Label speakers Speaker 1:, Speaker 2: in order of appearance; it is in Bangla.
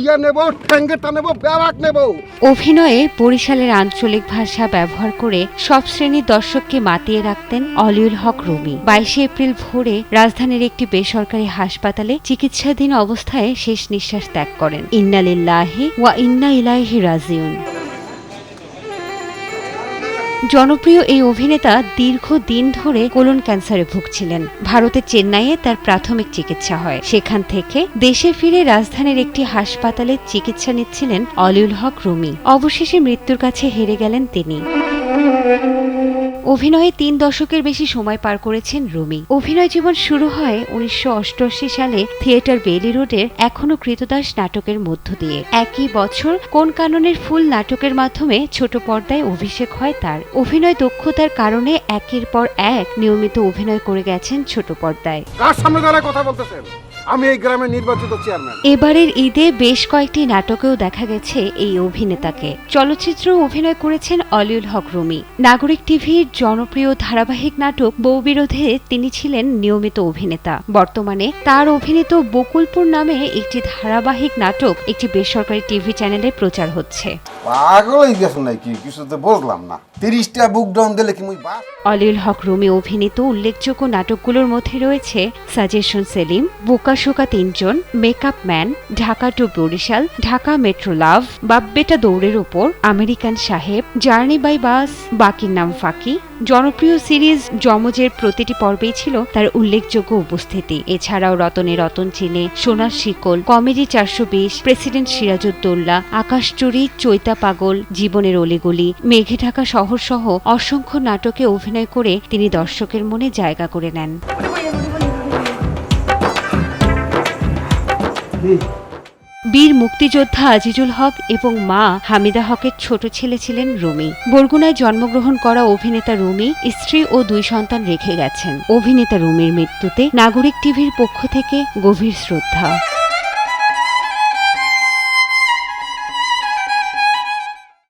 Speaker 1: বইয়া নেব, ঠ্যাঙ্গেটা নেব, ব্যারাক নেব।
Speaker 2: অভিনয়ে বরিশালের আঞ্চলিক ভাষা ব্যবহার করে সব শ্রেণির দর্শককে মাতিয়ে রাখতেন অলিউল হক রুমি। বাইশে এপ্রিল ভোরে রাজধানীর একটি বেসরকারি হাসপাতালে চিকিৎসাধীন অবস্থায় শেষ নিঃশ্বাস ত্যাগ করেন। ইন্নালিল্লাহি ওয়া ইন্না ইলাইহি রাজিউন। জনপ্রিয় এই অভিনেতা দীর্ঘ দিন ধরে কোলন ক্যান্সারে ভুগছিলেন। ভারতের চেন্নাইয়ে তার প্রাথমিক চিকিৎসা হয়। সেখান থেকে দেশে ফিরে রাজধানীর একটি হাসপাতালে চিকিৎসা নিচ্ছিলেন অলিউল হক রুমি। অবশেষে মৃত্যুর কাছে হেরে গেলেন তিনি। অভিনয়ে তিন দশকের বেশি সময় পার করেছেন রুমি। অভিনয় জীবন শুরু হয় উনিশশো অষ্টআশি সালে থিয়েটার বেলি রোডের এখনও কৃতদাস নাটকের মধ্য দিয়ে। একই বছর কোন কাননের ফুল নাটকের মাধ্যমে ছোট পর্দায় অভিষেক হয় তার। অভিনয় দক্ষতার কারণে একের পর এক নিয়মিত অভিনয় করে গেছেন ছোট পর্দায়।
Speaker 1: কার সামনে দাঁড়ায় কথা বলতেছেন? আমি এই গ্রামের নির্বাচিত চেয়ারম্যান।
Speaker 2: এবারের ঈদে বেশ কয়েকটি নাটকেও দেখা গেছে এই অভিনেতাকে। চলচ্চিত্র অভিনয় করেছেন অলিউল হক রুমি। নাগরিক টিভির জনপ্রিয় ধারাবাহিক নাটক বউ বিরোধে তিনি ছিলেন নিয়মিত অভিনেতা। বর্তমানে তার অভিনীত বকুলপুর নামে একটি ধারাবাহিক নাটক একটি বেসরকারি টিভি চ্যানেলে প্রচার হচ্ছে।
Speaker 1: পাগল গেছো নাকি? কিছু তো বুঝলাম না। তিরিশটা বুক ডাউন দিলে কি মুই বাস
Speaker 2: অলিউল হক রুমি অভিনীত উল্লেখযোগ্য নাটকগুলোর মধ্যে রয়েছে সাজেশন সেলিম বোকাশোকা তিনজন makeup man Dhaka to Barishal, Dhaka metro love বাব্বেটা দৌড়ের উপর, আমেরিকান সাহেব জার্নি বাই বাস বাকির নাম ফাঁকি। জনপ্রিয় সিরিজ যমজের প্রতিটি পর্বেই ছিল তার উল্লেখযোগ্য উপস্থিতি। এছাড়াও রতনে রতন চিনে সোনার শিকল কমেডি চারশো বিশ প্রেসিডেন্ট সিরাজউদ্দৌলা আকাশচুরি চৈতা পাগল, জীবনের অলিগলি, মেঘে ঢাকা শহর সহ অসংখ্য নাটকে অভিনয় করে তিনি দর্শকের মনে জায়গা করে নেন। বীর মুক্তিযোদ্ধা আজিজুল হক এবং মা হামিদা হকের ছোট ছেলে ছিলেন রুমি। বরগুনায় জন্মগ্রহণ করা অভিনেতা রুমি, স্ত্রী ও দুই সন্তান রেখে গেছেন। অভিনেতা রুমির মৃত্যুতে নাগরিক টিভির পক্ষ থেকে গভীর শ্রদ্ধা।